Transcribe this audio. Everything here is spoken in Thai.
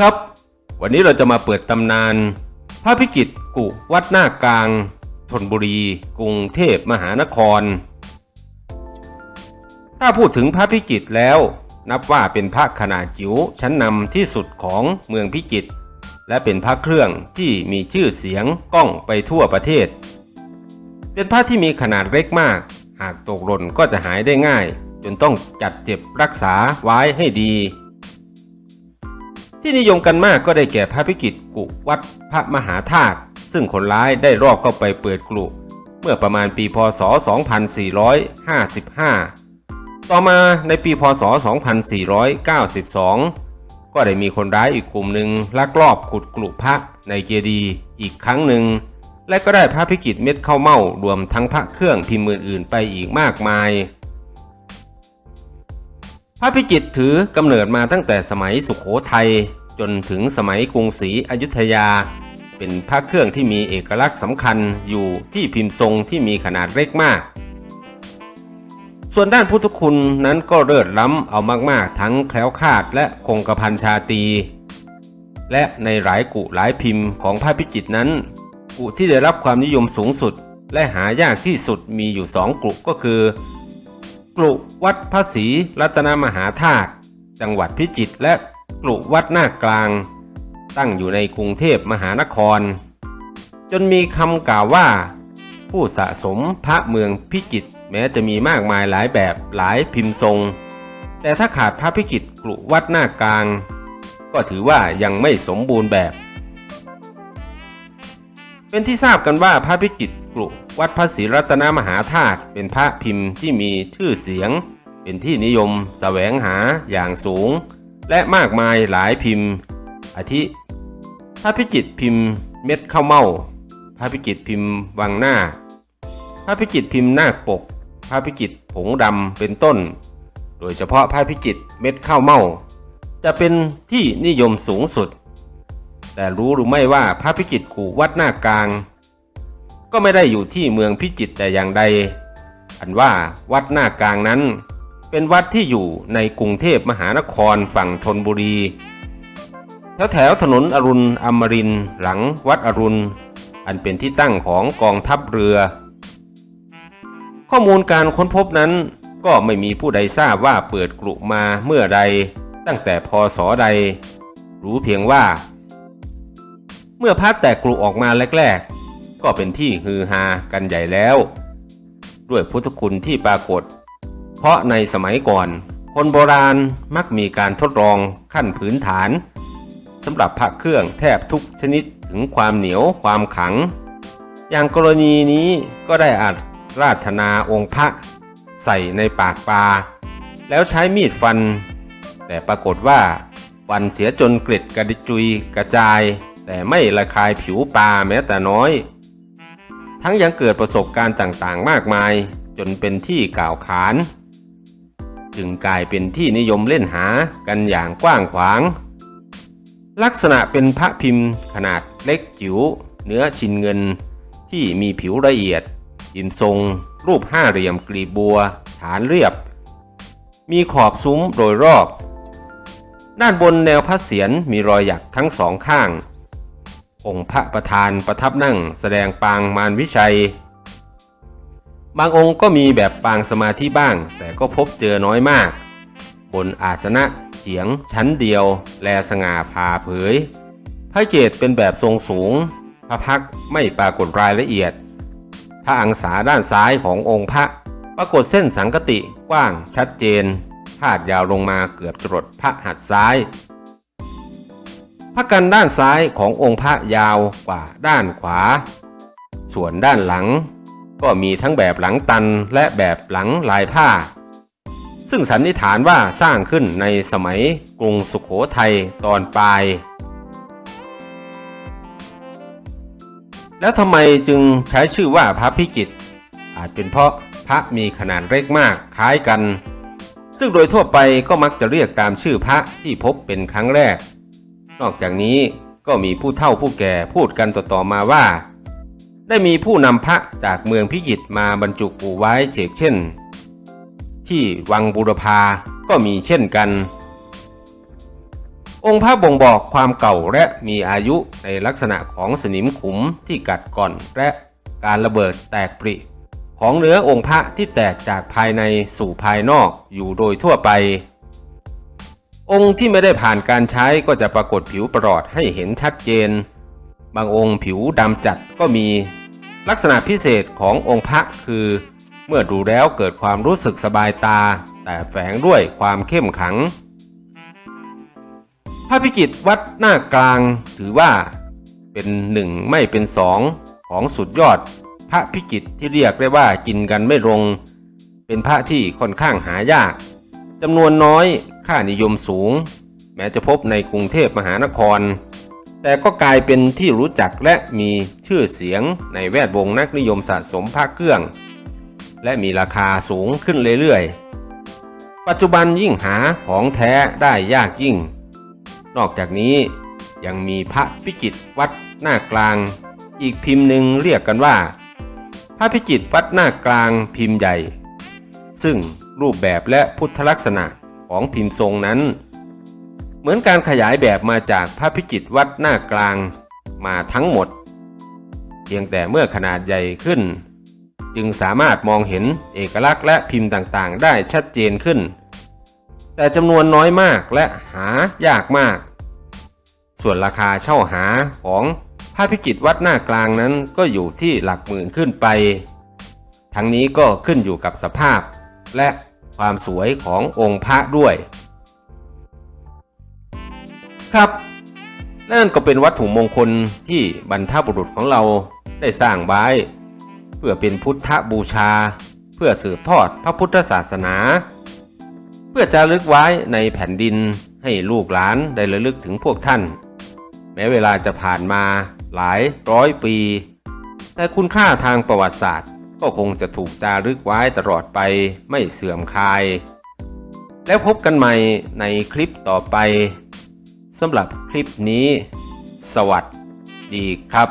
ครับ วันนี้เราจะมาเปิดตำนาน พระพิกิตกุวัดหน้ากลางธนบุรี กรุงเทพมหานคร ถ้าพูดถึงพระพิกิตแล้ว นับว่าเป็นพระขนาดจิ๋วชั้นนำที่สุดของเมืองพิจิตรและเป็นพระเครื่องที่มีชื่อเสียงก้องไปทั่วประเทศ เป็นพระที่มีขนาดเล็กมาก หากตกหล่นก็จะหายได้ง่าย จนต้องจัดเจ็บรักษาไว้ให้ดี ที่นิยมกันมากก็ได้แก่พระพิกิตกุวัดพระมหาธาตุซึ่งคนร้ายได้รอบเข้าไปเปิดกลุเมื่อประมาณปีพศ 2455 ต่อมาในปีพศ 2492 ก็ได้มีคนร้ายอีกกลุ่มหนึ่งลักลอบขุดกลุพระในเจดีย์อีกครั้งหนึ่ง และก็ได้พระพิกิตเม็ดข้าวเม่ารวมทั้งพระเครื่องพิมพ์อื่นๆไปอีกมากมาย พระพิจิตถือกำเนิดมาตั้งแต่สมัยสุขโขทัยจนถึงสมัยกรุงศรีอยุธยา เป็นพระเครื่องที่มีเอกลักษณ์สำคัญอยู่ที่พิมพ์ทรงที่มีขนาดเล็กมาก ส่วนด้านพุทธคุณนั้นก็เลิศล้ำเอามากๆ ทั้งแคล้วคลาดและคงกระพันชาตีและในหลายกุหลายพิมพ์ของพระพิจิตนั้น กุที่ได้รับความนิยมสูงสุด และหายากที่สุดมีอยู่สองกุก็คือ กลุวัดพระศรีรัตนมหาธาตุจังหวัดพิจิตรและกลุวัดหน้ากลาง ตั้งอยู่ในกรุงเทพมหานคร จนมีคำกล่าวว่า ผู้สะสมพระเมืองพิจิตรแม้จะมีมากมายหลายแบบหลายพิมพ์ทรง แต่ถ้าขาดพระพิจิตรกลุวัดหน้ากลาง ก็ถือว่ายังไม่สมบูรณ์แบบ เป็นที่ทราบกันว่าพระพิจิตรกรุ วัดพระศรีรัตนมหาธาตุเป็นพระพิมพ์ที่มีชื่อเสียง เป็นที่นิยมแสวงหาอย่างสูง และมากมายหลายพิมพ์ อาทิพระพิจิตพิมพ์เม็ดข้าวเม่าพระพิจิตพิมพ์วังหน้า พระพิจิตพิมพ์หน้าปก พระพิจิตผงดำเป็นต้น โดยเฉพาะพระพิจิตเม็ดข้าวเม่าจะเป็นที่นิยมสูงสุด แต่รู้หรือไม่ว่าพระพิจิตรกูวัดหน้ากลาง ก็ไม่ได้อยู่ที่เมืองพิจิตรแต่อย่างใด อันว่าวัดหน้ากลางนั้น เป็นวัดที่อยู่ในกรุงเทพมหานครฝั่งธนบุรี แถวแถวถนนอรุณอมรินหลังวัดอรุณ อันเป็นที่ตั้งของกองทัพเรือ ข้อมูลการค้นพบนั้นก็ไม่มีผู้ใดทราบว่าเปิดกลุมาเมื่อใด ตั้งแต่พศใด รู้เพียงว่า เมื่อพักแตกกลุออกมาแรกๆ ก็เป็นที่ฮือฮากันใหญ่แล้ว ด้วยพุทธคุณที่ปรากฏ เพราะในสมัยก่อน คนโบราณมักมีการทดลองขั้นพื้นฐานสำหรับพระเครื่องแทบทุกชนิดถึงความเหนียวความขัง อย่างกรณีนี้ก็ได้อาจราชนาองค์พระใส่ในปากปลาแล้วใช้มีดฟัน แต่ปรากฏว่าฟันเสียจนเกล็ดกระดิจุยกระจาย แต่ไม่ระคายผิวปลาแม้แต่น้อย ทั้งยังเกิดประสบการณ์ต่างๆ มากมาย จนเป็นที่กล่าวขาน จึงกลายเป็นที่นิยมเล่นหากันอย่างกว้างขวาง ลักษณะเป็นพระพิมพ์ขนาดเล็กจิ๋วเนื้อชินเงินที่มีผิวละเอียดยินทรง รูปห้าเหลี่ยมกลีบบัว ฐานเรียบ มีขอบซุ้มโดยรอบ ด้านบนแนวพระเศียรมีรอยหยักทั้งสองข้าง องค์พระประธานประทับนั่งแสดงปางมารวิชัย บางองค์ก็มีแบบปางสมาธิบ้าง แต่ก็พบเจอน้อยมาก บนอาสนะเฉียงชั้นเดียว แลสง่าผ่าเผย พระเกศเป็นแบบทรงสูง พระพักไม่ปรากฏรายละเอียด พระอังสาด้านซ้ายขององค์พระปรากฏเส้นสังกติกว้างชัดเจนพาดยาวลงมาเกือบจรดพระหัตถ์ซ้าย พระกันด้านซ้ายขององค์พระยาวกว่าด้านขวา ส่วนด้านหลัง ก็มีทั้งแบบหลังตันและแบบหลังลายผ้า ซึ่งสันนิษฐานว่าสร้างขึ้นในสมัยกรุงสุขโขทัยตอนปลาย แล้วทำไมจึงใช้ชื่อว่าพระพิกิตอาจเป็นเพราะพระมีขนาดเล็กมากคล้ายกัน ซึ่งโดยทั่วไปก็มักจะเรียกตามชื่อพระที่พบเป็นครั้งแรก นอกจากนี้ก็มีผู้เฒ่าผู้แก่พูดกันต่อๆมาว่า ได้มีผู้นำพระจากเมืองพิจิตรมาบรรจุกูไว้เฉกเช่น ที่วังบุรพาก็มีเช่นกัน องค์พระบ่งบอกความเก่าและมีอายุในลักษณะของสนิมขุมที่กัดก่อนและการระเบิดแตกปริของเนื้อองค์พระที่แตกจากภายในสู่ภายนอกอยู่โดยทั่วไป องค์ที่ไม่ได้ผ่านการใช้ก็จะปรากฏผิวประหลอดให้เห็นชัดเจน บางองค์ผิวดำจัดก็มี ลักษณะพิเศษขององค์พระคือ เมื่อดูแล้วเกิดความรู้สึกสบายตา แต่แฝงด้วยความเข้มขัง พระพิกิตวัดหน้ากลางถือว่า เป็นหนึ่งไม่เป็นสองของสุดยอด พระพิกิตที่เรียกได้ว่ากินกันไม่ลง เป็นพระที่ค่อนข้างหายากจำนวนน้อย ค่านิยมสูง แม้จะพบในกรุงเทพมหานคร แต่ก็กลายเป็นที่รู้จักและมีชื่อเสียงในแวดวงนักนิยมสะสมพระเครื่อง และมีราคาสูงขึ้นเรื่อยๆ ปัจจุบันยิ่งหาของแท้ได้ยากยิ่ง นอกจากนี้ยังมีพระพิกิตวัดหน้ากลาง อีกพิมพ์หนึ่งเรียกกันว่า พระพิกิตวัดหน้ากลางพิมพ์ใหญ่ ซึ่งรูปแบบและพุทธลักษณะ ของพิมพ์ทรงนั้น เหมือนการขยายแบบมาจากพระพิกิตวัดหน้ากลางมาทั้งหมด เพียงแต่เมื่อขนาดใหญ่ขึ้น จึงสามารถมองเห็นเอกลักษณ์และพิมพ์ต่างๆ ได้ชัดเจนขึ้น แต่จำนวนน้อยมากและหายากมาก ส่วนราคาเช่าหาของพระพิกิตวัดหน้ากลางนั้นก็อยู่ที่หลักหมื่นขึ้นไป ทั้งนี้ก็ขึ้นอยู่กับสภาพและ ความสวยขององค์พระด้วย ครับนั่นก็เป็นวัตถุมงคลที่บรรพบุรุษของเราได้สร้างไว้ เพื่อเป็นพุทธบูชา เพื่อสืบทอดพระพุทธศาสนา เพื่อจะลึกไว้ในแผ่นดินให้ลูกหลานได้ระลึกถึงพวกท่าน แม้เวลาจะผ่านมาหลายร้อยปี แต่คุณค่าทางประวัติศาสตร์ ก็คงจะถูกจารึกไว้ตลอดไปไม่เสื่อมคลาย แล้วพบกันใหม่ในคลิปต่อไปสำหรับคลิปนี้ สวัสดีครับ